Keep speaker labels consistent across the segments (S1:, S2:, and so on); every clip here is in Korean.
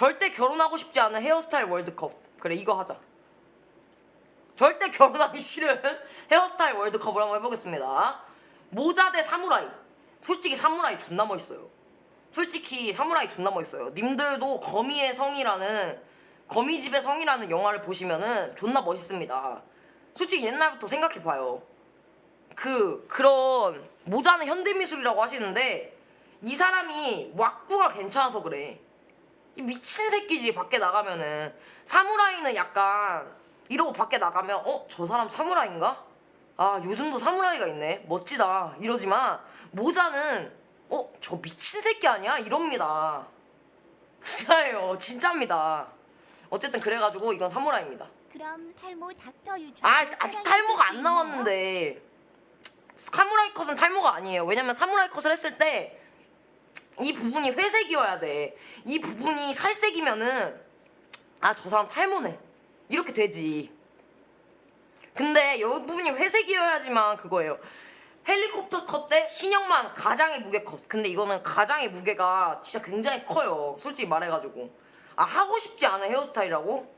S1: 절대 결혼하고 싶지 않은 헤어스타일 월드컵. 그래 이거 하자. 절대 결혼하기 싫은 헤어스타일 월드컵을 한번 해보겠습니다. 모자 대 사무라이. 솔직히 사무라이 존나 멋있어요. 솔직히 사무라이 존나 멋있어요. 님들도 거미의 성이라는 거미집의 성이라는 영화를 보시면은 존나 멋있습니다. 솔직히 옛날부터 생각해봐요. 그 그런 모자는 현대미술이라고 하시는데 이 사람이 왁구가 괜찮아서 그래. 이 미친 새끼지 밖에 나가면은. 사무라이는 약간 이러고 밖에 나가면 어? 저 사람 사무라이인가? 아 요즘도 사무라이가 있네. 멋지다. 이러지만 모자는 어? 저 미친 새끼 아니야? 이럽니다. 진짜예요. 진짜입니다. 어쨌든 그래가지고 이건 사무라이입니다.
S2: 그럼 탈모 닥터 유주.
S1: 아 아직 탈모가 안 나왔는데. 사무라이 컷은 탈모가 아니에요. 왜냐면 사무라이 컷을 했을 때 이 부분이 회색이어야 돼 이 부분이 살색이면은 아 저 사람 탈모네. 이렇게 되지. 근데 이 부분이 회색이어야지만 그거예요. 헬리콥터 컷 때 신형만 가장의 무게 컷. 근데 이거는 가장의 무게가 진짜 굉장히 커요. 솔직히 말해가지고. 아 하고 싶지 않은 헤어스타일이라고?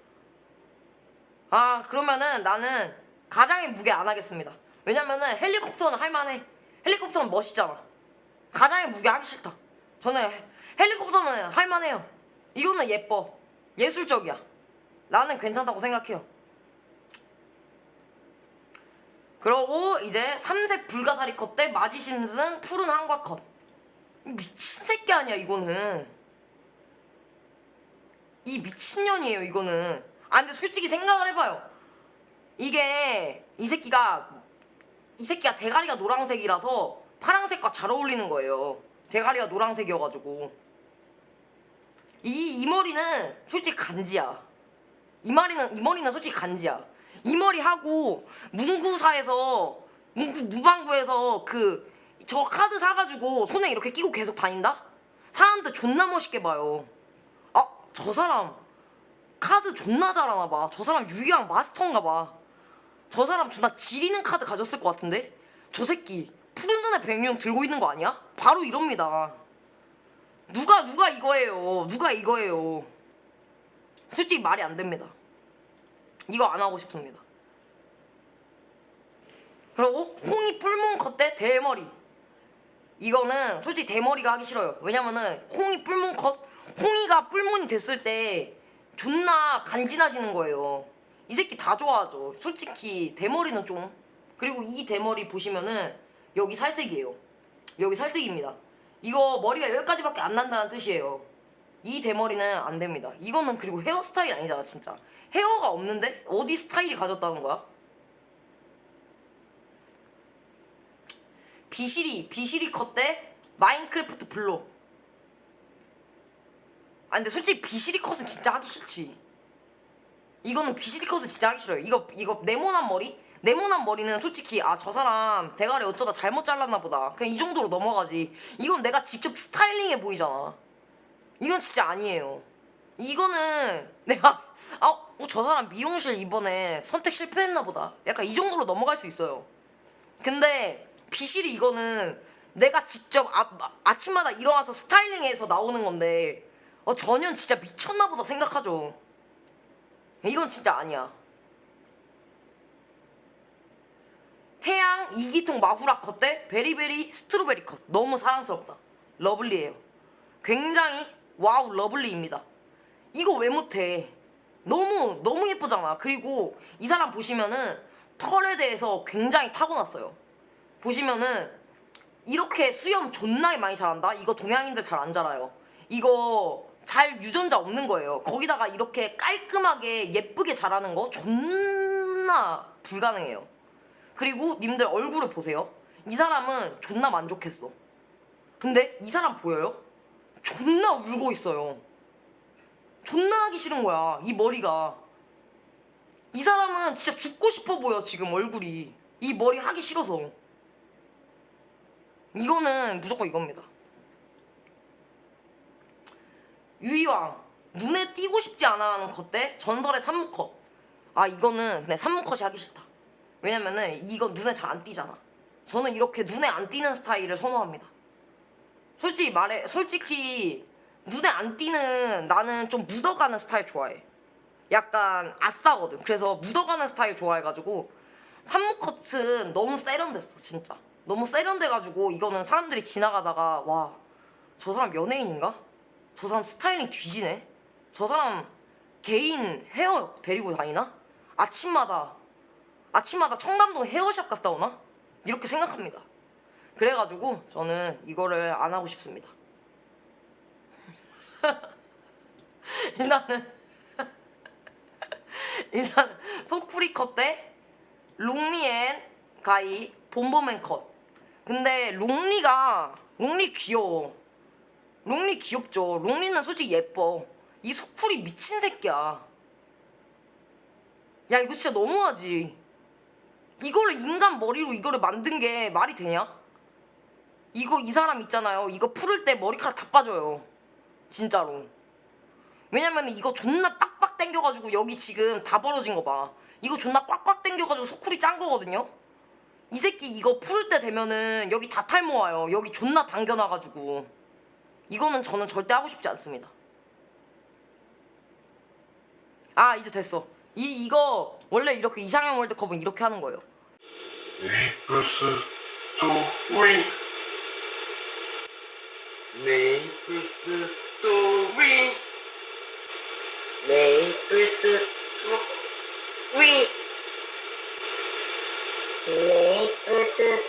S1: 아 그러면은 나는 가장의 무게 안 하겠습니다. 왜냐면은 헬리콥터는 할만해. 헬리콥터는 멋있잖아. 가장의 무게 하기 싫다 저는 헬리콥터는 할만해요. 이거는 예뻐. 예술적이야. 나는 괜찮다고 생각해요. 그러고 이제 삼색 불가사리 컷 때 마지심슨 푸른 한과 컷. 미친 새끼 아니야 이거는. 이 미친년이에요 이거는. 아 근데 솔직히 생각을 해봐요. 이게 이 새끼가 이 새끼가 대가리가 노란색이라서 파란색과 잘 어울리는 거예요 대가리가 노란색이어가지고 이, 이 머리는 솔직히 간지야 이 머리는 이 머리는 솔직히 간지야 이 머리 하고 문구사에서 문구 무방구에서 그 저 카드 사가지고 손에 이렇게 끼고 계속 다닌다? 사람들 존나 멋있게 봐요 아 저 사람 카드 존나 잘하나 봐. 저 사람 유희왕 마스터인가 봐. 저 사람 존나 지리는 카드 가졌을 것 같은데? 저 새끼 푸른 눈의 백룡 들고 있는 거 아니야? 바로 이럽니다. 누가 누가 이거예요. 누가 이거예요. 솔직히 말이 안 됩니다. 이거 안 하고 싶습니다. 그리고 홍이 뿔몬 컷때 대머리. 이거는 솔직히 대머리가 하기 싫어요. 왜냐면은 홍이 뿔몬 컷, 홍이가 뿔몬이 됐을 때 존나 간지나지는 거예요. 이 새끼 다 좋아하죠. 솔직히 대머리는 좀. 그리고 이 대머리 보시면은 여기 살색이에요. 여기 살색입니다. 이거 머리가 여기까지밖에 안 난다는 뜻이에요. 이 대머리는 안 됩니다. 이거는 그리고 헤어스타일 아니잖아, 진짜. 헤어가 없는데 어디 스타일이 가졌다는 거야? 비시리 컷때 마인크래프트 블록. 아 근데 솔직히 비시리 컷은 진짜 하기 싫지. 이거는 비시리 컷은 진짜 하기 싫어요. 이거 이거 네모난 머리? 네모난 머리는 솔직히 아 저 사람 대가리 어쩌다 잘못 잘랐나 보다. 그냥 이 정도로 넘어가지. 이건 내가 직접 스타일링해 보이잖아. 이건 진짜 아니에요. 이거는 내가 아저 사람 미용실 이번에 선택 실패했나 보다. 약간 이 정도로 넘어갈 수 있어요. 근데 비실이 이거는 내가 직접 아, 아침마다 일어나서 스타일링해서 나오는 건데 어, 전혀 진짜 미쳤나 보다 생각하죠. 이건 진짜 아니야. 태양 이기통 마후라 컷때 베리베리 스트로베리 컷 너무 사랑스럽다. 러블리해요. 굉장히 와우 러블리입니다. 이거 왜 못해? 너무 너무 예쁘잖아. 그리고 이 사람 보시면은 털에 대해서 굉장히 타고났어요. 보시면은 이렇게 수염 존나게 많이 자란다. 이거 동양인들 잘 안 자라요. 이거 잘 유전자 없는 거예요. 거기다가 이렇게 깔끔하게 예쁘게 자라는 거 존나 불가능해요. 그리고 님들 얼굴을 보세요. 이 사람은 존나 만족했어. 근데 이 사람 보여요? 존나 울고 있어요. 존나 하기 싫은 거야. 이 머리가. 이 사람은 진짜 죽고 싶어 보여, 지금 얼굴이. 이 머리 하기 싫어서. 이거는 무조건 이겁니다. 유이왕 눈에 띄고 싶지 않아 하는 것 때 전설의 삼무컷 아 이거는 그냥 삼무컷이 하기 싫다 왜냐면은 이거 눈에 잘 안 띄잖아 저는 이렇게 눈에 안 띄는 스타일을 선호합니다 솔직히 말해 솔직히 눈에 안 띄는 나는 좀 묻어가는 스타일 좋아해. 약간 아싸거든. 그래서 묻어가는 스타일 좋아해가지고 산모 컷은 너무 세련됐어 진짜. 너무 세련돼가지고 이거는 사람들이 지나가다가 와 저 사람 연예인인가? 저 사람 스타일링 뒤지네. 저 사람 개인 헤어 데리고 다니나? 아침마다 아침마다 청담동 헤어샵 갔다 오나? 이렇게 생각합니다. 그래가지고 저는 이거를 안 하고 싶습니다. 일단은 일단 소쿠리 컷대 롱리앤 가이 본보맨 컷. 근데 롱리가 롱리 귀여워. 롱리 귀엽죠. 롱리는 솔직히 예뻐. 이 소쿠리 미친 새끼야. 야 이거 진짜 너무하지. 이거를 인간 머리로 이거를 만든 게 말이 되냐? 이거 이 사람 있잖아요. 이거 풀을 때 머리카락 다 빠져요. 진짜로. 왜냐면 이거 존나 빡빡 당겨가지고 여기 지금 다 벌어진 거 봐. 이거 존나 꽉꽉 당겨가지고 소쿠리 짠 거거든요. 이 새끼 이거 풀때 되면은 여기 다 탈모 와요. 여기 존나 당겨놔가지고. 이거는 저는 절대 하고 싶지 않습니다. 아 이제 됐어. 이 이거 원래 이렇게 이상형 월드컵은 이렇게 하는 거예요.
S3: versus to win. May versus to win. May versus
S2: to win. May versus